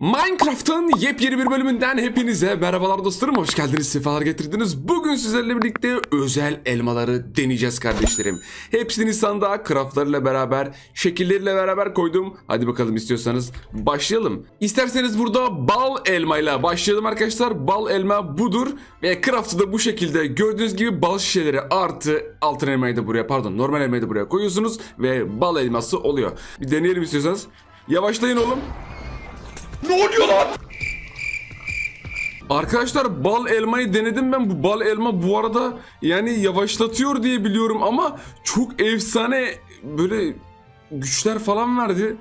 Minecraft'ın yepyeni bir bölümünden hepinize merhabalar dostlarım. Hoş geldiniz, sefalar getirdiniz. Bugün sizlerle birlikte özel elmaları deneyeceğiz kardeşlerim. Hepsini sandığa craftlarıyla beraber, şekilleriyle beraber koydum. Hadi bakalım istiyorsanız başlayalım. İsterseniz burada bal elmayla başlayalım arkadaşlar. Bal elma budur ve craft'ı da bu şekilde gördüğünüz gibi bal şişeleri artı altın elmayı da buraya pardon normal elmayı da buraya koyuyorsunuz ve bal elması oluyor. Bir deneyelim istiyorsanız. Yavaşlayın oğlum. Ne oluyor lan? Arkadaşlar bal elmayı denedim ben. Bu bal elma bu arada yani yavaşlatıyor diye biliyorum ama çok efsane böyle güçler falan verdi.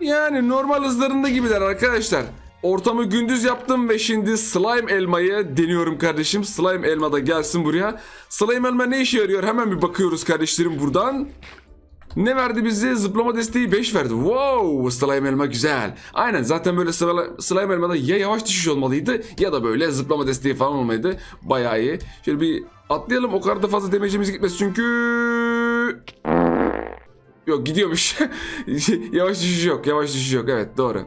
Yani normal hızlarında gibiler arkadaşlar. Ortamı gündüz yaptım ve şimdi slime elmayı deniyorum kardeşim. Slime elma da gelsin buraya. Slime elma ne işe yarıyor? Hemen bir bakıyoruz kardeşlerim buradan. Ne verdi bize? Zıplama desteği 5 verdi. Wow! Slime elma güzel. Aynen zaten böyle slime elmada ya yavaş düşüş olmalıydı ya da böyle zıplama desteği falan olmalıydı. Bayağı iyi. Şöyle bir atlayalım o kadar da fazla demecimiz gitmez çünkü... Yok gidiyormuş. yavaş düşüş yok. Yavaş düşüş yok. Evet doğru.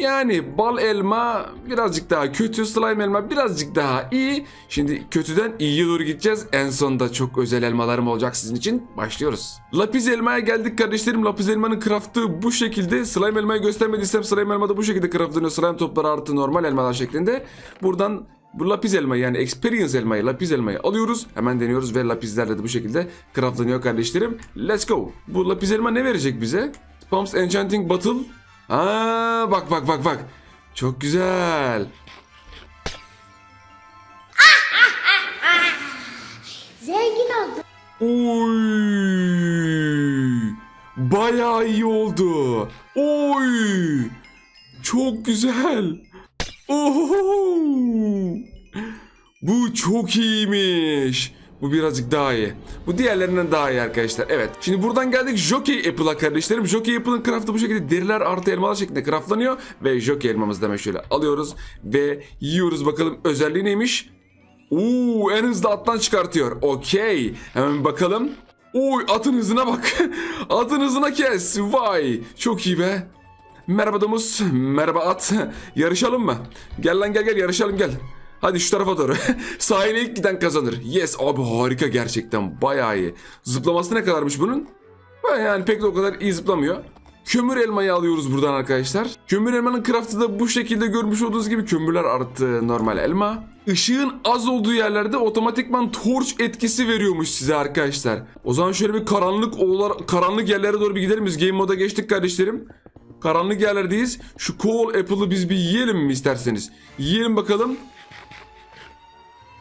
Yani bal elma birazcık daha kötü, slime elma birazcık daha iyi. Şimdi kötüden iyiye doğru gideceğiz. En sonunda çok özel elmalarım olacak sizin için. Başlıyoruz. Lapis elmaya geldik kardeşlerim. Lapis elmanın craftı bu şekilde. Slime elmayı göstermediysem slime elma da bu şekilde craftlanıyor. Slime topları artı normal elmalar şeklinde. Buradan bu lapis elmayı yani experience elmayı, lapis elmayı alıyoruz. Hemen deniyoruz ve lapislerle de bu şekilde craftlanıyor kardeşlerim. Let's go. Bu lapis elma ne verecek bize? Pumps Enchanting Bottle. Aa bak bak bak bak. Çok güzel. Zengin oldum. Oy! Bayağı iyi oldu. Oy! Çok güzel. Oho! Bu çok iyiymiş. Bu birazcık daha iyi. Bu diğerlerinden daha iyi arkadaşlar. Evet. Şimdi buradan geldik Jockey Apple'a kardeşlerim. Jockey Apple'ın craftı bu şekilde deriler artı elmalar şeklinde craftlanıyor. Ve Jockey elmamızı da hemen şöyle alıyoruz. Ve yiyoruz bakalım özelliği neymiş? Oo en hızlı attan çıkartıyor. Okey. Hemen bakalım. Oy atın hızına bak. atın hızına kes. Vay. Çok iyi be. Merhaba domuz. Merhaba at. Yarışalım mı? Gel lan gel gel yarışalım gel. Hadi şu tarafa doğru. Sahile ilk giden kazanır. Yes abi harika gerçekten. Bayağı iyi. Zıplaması ne kadarmış bunun? Yani pek de o kadar iyi zıplamıyor. Kömür elmayı alıyoruz buradan arkadaşlar. Kömür elmanın craftı da bu şekilde görmüş olduğunuz gibi kömürler arttı normal elma. Işığın az olduğu yerlerde otomatikman torch etkisi veriyormuş size arkadaşlar. O zaman şöyle bir karanlık oğlar, karanlık yerlere doğru bir gidelim biz. Game moda geçtik kardeşlerim. Karanlık yerlerdeyiz. Şu coal apple'ı biz bir yiyelim mi isterseniz? Yiyelim bakalım.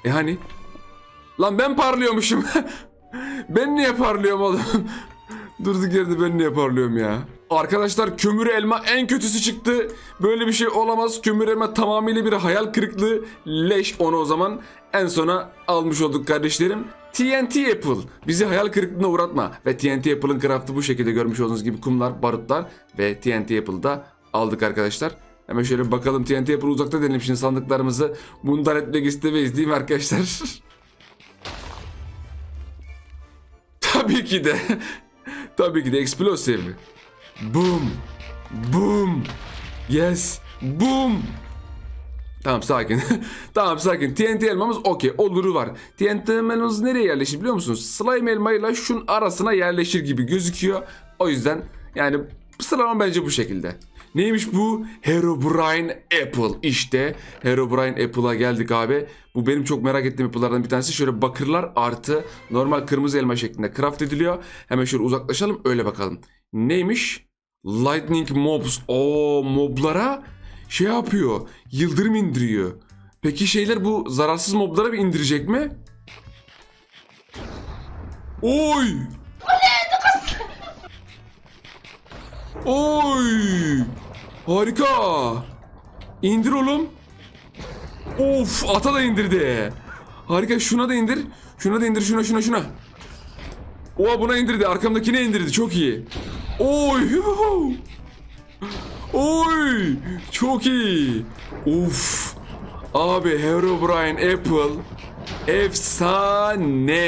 E hani? Lan ben parlıyormuşum. ben niye parlıyorum oğlum? Durduk yerde ben niye parlıyorum ya? Arkadaşlar kömür elma en kötüsü çıktı. Böyle bir şey olamaz. Kömür elma tamamıyla bir hayal kırıklığı. Leş onu o zaman en sona almış olduk kardeşlerim. TNT Apple. Bizi hayal kırıklığına uğratma. Ve TNT Apple'ın craftı bu şekilde görmüş olduğunuz gibi kumlar, barutlar ve TNT Apple'da aldık arkadaşlar. Hemen şöyle bakalım TNT Apple uzakta denelim şimdi sandıklarımızı. Bundan etmek istemeyiz değil mi arkadaşlar? Tabii ki de. Tabii ki de explosive. Boom. Boom. Yes. Boom. Tamam sakin. tamam sakin. TNT elmamız okey. Oluru var. TNT elmamız nereye yerleşir biliyor musunuz? Slime elmayla şunun arasına yerleşir gibi gözüküyor. O yüzden yani sıralama bence bu şekilde. Neymiş bu? Herobrine Apple. İşte Herobrine Apple'a geldik abi. Bu benim çok merak ettiğim apple'lardan bir tanesi. Şöyle bakırlar artı normal kırmızı elma şeklinde craft ediliyor. Hemen şöyle uzaklaşalım öyle bakalım. Neymiş? Lightning mobs. O moblara şey yapıyor. Yıldırım indiriyor. Peki şeyler bu zararsız moblara bir indirecek mi? Oy! Oy! Harika! İndir oğlum. Of ata da indirdi. Harika şuna da indir. Şuna da indir şuna şuna şuna. Oha buna indirdi arkamdakine indirdi çok iyi. Oy! Oy! Çok iyi. Uf! Abi Herobrine Apple efsane.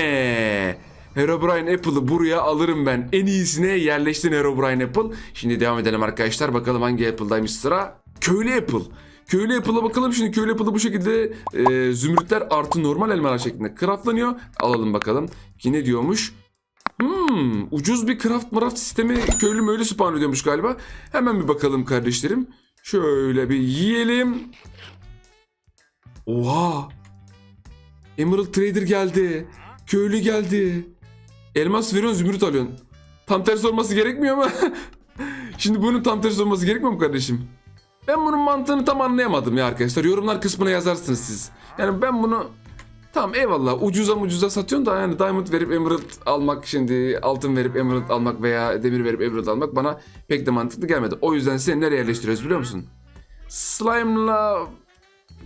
Herobrine Apple'ı buraya alırım ben. En iyisine yerleştin Herobrine Apple. Şimdi devam edelim arkadaşlar. Bakalım hangi Apple'daymış sıra. Köylü Apple. Köylü Apple'a bakalım şimdi köylü Apple'ı bu şekilde e, zümrütler artı normal elmalar şeklinde craftlanıyor. Alalım bakalım ki ne diyormuş. Hmm, ucuz bir craft maraft sistemi köylü möylü spawn ediyormuş galiba. Hemen bir bakalım kardeşlerim. Şöyle bir yiyelim. Oha. Emerald Trader geldi. Köylü geldi. Elmas veriyorsun zümrüt alıyorsun. Tam tersi olması gerekmiyor mu? Şimdi bunun tam tersi olması gerekmiyor mu kardeşim? Ben bunun mantığını tam anlayamadım ya arkadaşlar. Yorumlar kısmına yazarsınız siz. Yani ben bunu Tamam eyvallah ucuza ucuza satıyorsun da yani diamond verip emerald almak şimdi altın verip emerald almak veya demir verip emerald almak bana pek de mantıklı gelmedi. O yüzden seni nereye yerleştiriyoruz biliyor musun? Slime'la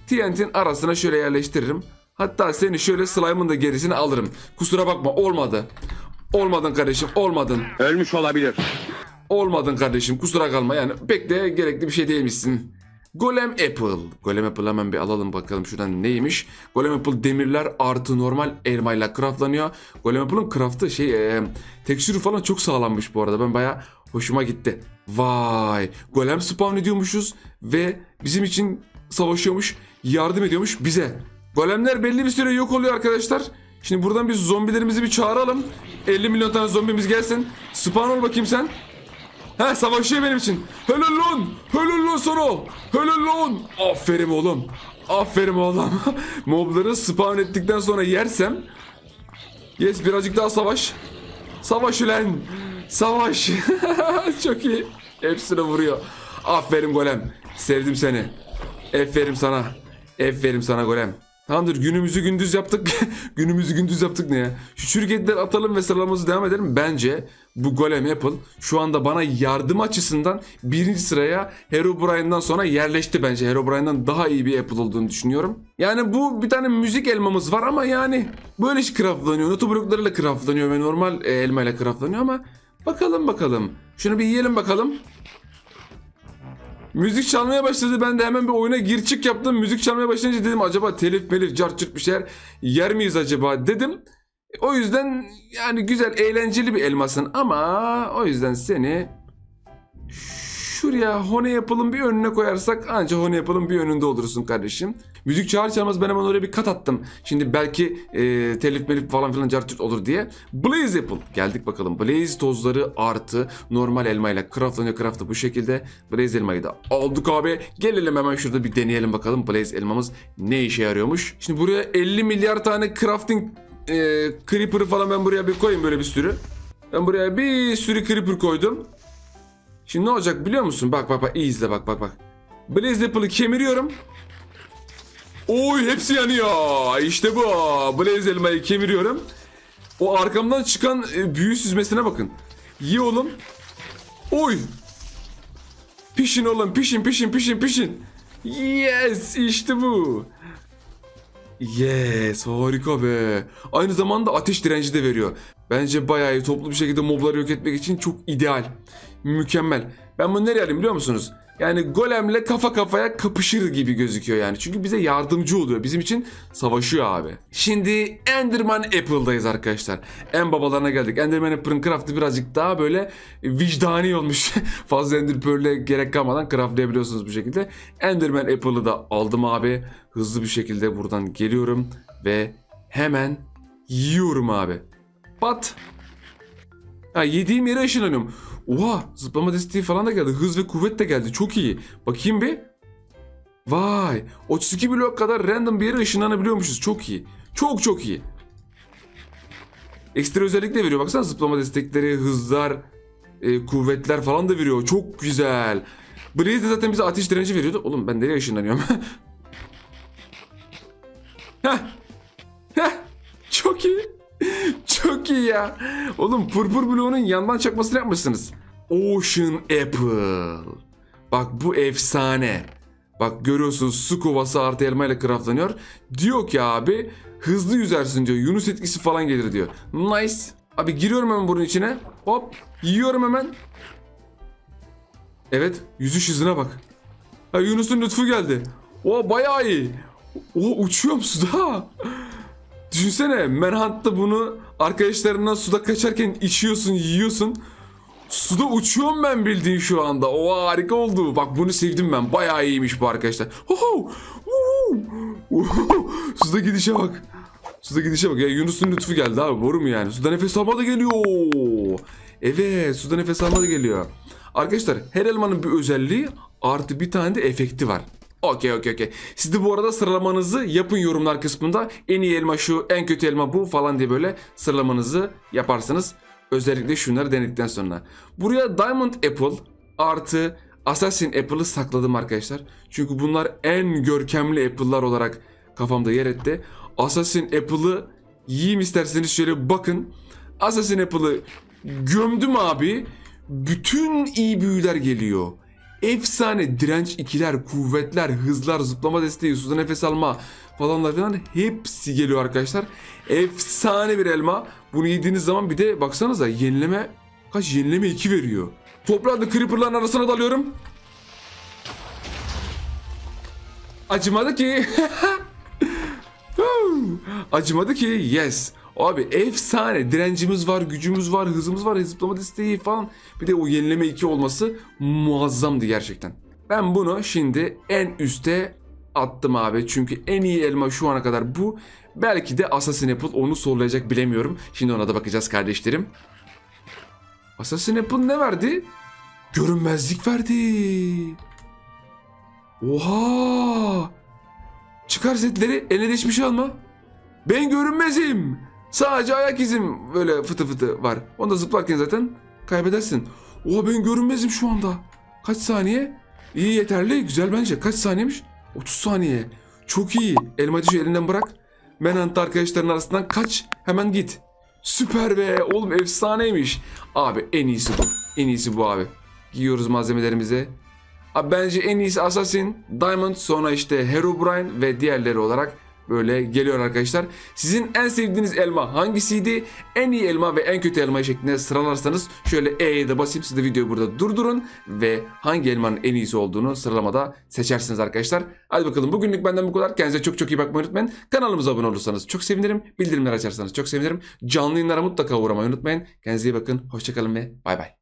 TNT'nin arasına şöyle yerleştiririm. Hatta seni şöyle slime'ın da gerisini alırım. Kusura bakma olmadı. Olmadın kardeşim olmadın. Ölmüş olabilir. Olmadın kardeşim kusura kalma yani pek de gerekli bir şey değilmişsin. Golem Apple. Golem Apple hemen bir alalım bakalım şuradan neymiş. Golem Apple demirler artı normal elmayla craftlanıyor. Golem Apple'ın craftı şey e, tekstürü falan çok sağlammış bu arada. Ben baya hoşuma gitti. Vay. Golem spawn ediyormuşuz ve bizim için savaşıyormuş. Yardım ediyormuş bize. Golemler belli bir süre yok oluyor arkadaşlar. Şimdi buradan biz zombilerimizi bir çağıralım. 50 milyon tane zombimiz gelsin. Spawn ol bakayım sen. He savaşıyor benim için. Helal lan. Helal lan sana. Aferin oğlum. Aferin oğlum. Mobları spawn ettikten sonra yersem. Yes birazcık daha savaş. Savaş ulan. Savaş. Çok iyi. Hepsine vuruyor. Aferin golem. Sevdim seni. Aferin sana. Aferin sana golem. Tamamdır günümüzü gündüz yaptık. günümüzü gündüz yaptık ne ya? Şu şirketler atalım ve sıralamamızı devam edelim. Bence bu Golem Apple şu anda bana yardım açısından birinci sıraya Herobrine'dan sonra yerleşti bence. Herobrine'dan daha iyi bir Apple olduğunu düşünüyorum. Yani bu bir tane müzik elmamız var ama yani böyle iş craftlanıyor. Notu bloklarıyla craftlanıyor ve normal e, elmayla craftlanıyor ama bakalım bakalım. Şunu bir yiyelim bakalım. Müzik çalmaya başladı. Ben de hemen bir oyuna gir çık yaptım. Müzik çalmaya başlayınca dedim acaba telif melif cart cırt bir şeyler yer miyiz acaba dedim. O yüzden yani güzel eğlenceli bir elmasın ama o yüzden seni şuraya Hone yapalım bir önüne koyarsak anca Hone yapalım bir önünde olursun kardeşim. Müzik çağır çağırmaz ben hemen oraya bir kat attım. Şimdi belki e, telif melif falan filan cart cırt olur diye. Blaze Apple. Geldik bakalım. Blaze tozları artı normal elmayla craftlanıyor craftı bu şekilde. Blaze elmayı da aldık abi. Gelelim hemen şurada bir deneyelim bakalım. Blaze elmamız ne işe yarıyormuş. Şimdi buraya 50 milyar tane crafting e, creeper'ı falan ben buraya bir koyayım böyle bir sürü. Ben buraya bir sürü creeper koydum. Şimdi ne olacak biliyor musun? Bak bak bak iyi izle bak bak bak. Blaze Apple'ı kemiriyorum. Oy hepsi yanıyor. İşte bu. Blaze elmayı kemiriyorum. O arkamdan çıkan e, büyü süzmesine bakın. Ye oğlum. Oy. Pişin oğlum pişin pişin pişin pişin. Yes işte bu. Yes harika be. Aynı zamanda ateş direnci de veriyor. Bence bayağı toplu bir şekilde mobları yok etmek için çok ideal. Mükemmel. Ben bunu nereye alayım biliyor musunuz? Yani golemle kafa kafaya kapışır gibi gözüküyor yani. Çünkü bize yardımcı oluyor. Bizim için savaşıyor abi. Şimdi Enderman Apple'dayız arkadaşlar. En babalarına geldik. Enderman Apple'ın craftı birazcık daha böyle vicdani olmuş. Fazla Ender Pearl'e gerek kalmadan craftlayabiliyorsunuz bu şekilde. Enderman Apple'ı da aldım abi. Hızlı bir şekilde buradan geliyorum. Ve hemen yiyorum abi. Pat. Ha yediğim yere ışınlanıyorum. Oha zıplama desteği falan da geldi. Hız ve kuvvet de geldi. Çok iyi. Bakayım bir. Vay. 32 blok kadar random bir yere ışınlanabiliyormuşuz. Çok iyi. Çok çok iyi. Ekstra özellik de veriyor. Baksana zıplama destekleri, hızlar, e, kuvvetler falan da veriyor. Çok güzel. Blaze de zaten bize ateş direnci veriyordu. Oğlum ben nereye ışınlanıyorum? Heh. Çok iyi ya. Oğlum purpur bloğunun yandan çakmasını yapmışsınız. Ocean Apple. Bak bu efsane. Bak görüyorsunuz su kovası artı elma ile craftlanıyor. Diyor ki abi hızlı yüzersin diyor. Yunus etkisi falan gelir diyor. Nice. Abi giriyorum hemen bunun içine. Hop yiyorum hemen. Evet yüzüş hızına bak. Ha, Yunus'un lütfu geldi. O bayağı iyi. O uçuyorum suda. Düşünsene Manhunt'ta bunu arkadaşlarından suda kaçarken içiyorsun, yiyorsun. Suda uçuyorum ben bildiğin şu anda. O harika oldu. Bak bunu sevdim ben. Bayağı iyiymiş bu arkadaşlar. Uhu! Suda gidişe bak. Suda gidişe bak. Ya Yunus'un lütfu geldi abi. Boru mu yani? Suda nefes alma da geliyor. Evet. Suda nefes alma da geliyor. Arkadaşlar her elmanın bir özelliği artı bir tane de efekti var. Okey okey okey. Siz de bu arada sıralamanızı yapın yorumlar kısmında. En iyi elma şu, en kötü elma bu falan diye böyle sıralamanızı yaparsınız. Özellikle şunları denedikten sonra. Buraya Diamond Apple artı Assassin Apple'ı sakladım arkadaşlar. Çünkü bunlar en görkemli Apple'lar olarak kafamda yer etti. Assassin Apple'ı yiyeyim isterseniz şöyle bakın. Assassin Apple'ı gömdüm abi. Bütün iyi büyüler geliyor. Efsane direnç ikiler, kuvvetler, hızlar, zıplama desteği, suda nefes alma falanlar falan hepsi geliyor arkadaşlar. Efsane bir elma. Bunu yediğiniz zaman bir de baksanıza yenileme kaç yenileme 2 veriyor. Toprağında creeper'ların arasına dalıyorum. Acımadı ki. Acımadı ki yes. Abi efsane direncimiz var, gücümüz var, hızımız var, zıplama desteği falan. Bir de o yenileme 2 olması muazzamdı gerçekten. Ben bunu şimdi en üste attım abi. Çünkü en iyi elma şu ana kadar bu. Belki de Assassin Apple onu sollayacak bilemiyorum. Şimdi ona da bakacağız kardeşlerim. Assassin Apple ne verdi? Görünmezlik verdi. Oha! Çıkar setleri eline hiçbir şey alma. Ben görünmezim. Sadece ayak izim böyle fıtı fıtı var. Onu da zıplarken zaten kaybedersin. Oha ben görünmezim şu anda. Kaç saniye? İyi yeterli güzel bence. Kaç saniyemiş? 30 saniye. Çok iyi. Elmacı elinden bırak. Manhunt'ta arkadaşların arasından kaç. Hemen git. Süper be. Oğlum efsaneymiş. Abi en iyisi bu. En iyisi bu abi. Giyiyoruz malzemelerimizi. Abi bence en iyisi Assassin, Diamond, sonra işte Herobrine ve diğerleri olarak böyle geliyor arkadaşlar. Sizin en sevdiğiniz elma hangisiydi? En iyi elma ve en kötü elma şeklinde sıralarsanız şöyle E'ye de basayım siz de videoyu burada durdurun ve hangi elmanın en iyisi olduğunu sıralamada seçersiniz arkadaşlar. Hadi bakalım bugünlük benden bu kadar. Kendinize çok çok iyi bakmayı unutmayın. Kanalımıza abone olursanız çok sevinirim. Bildirimler açarsanız çok sevinirim. Canlı yayınlara mutlaka uğramayı unutmayın. Kendinize iyi bakın. Hoşçakalın ve bay bay.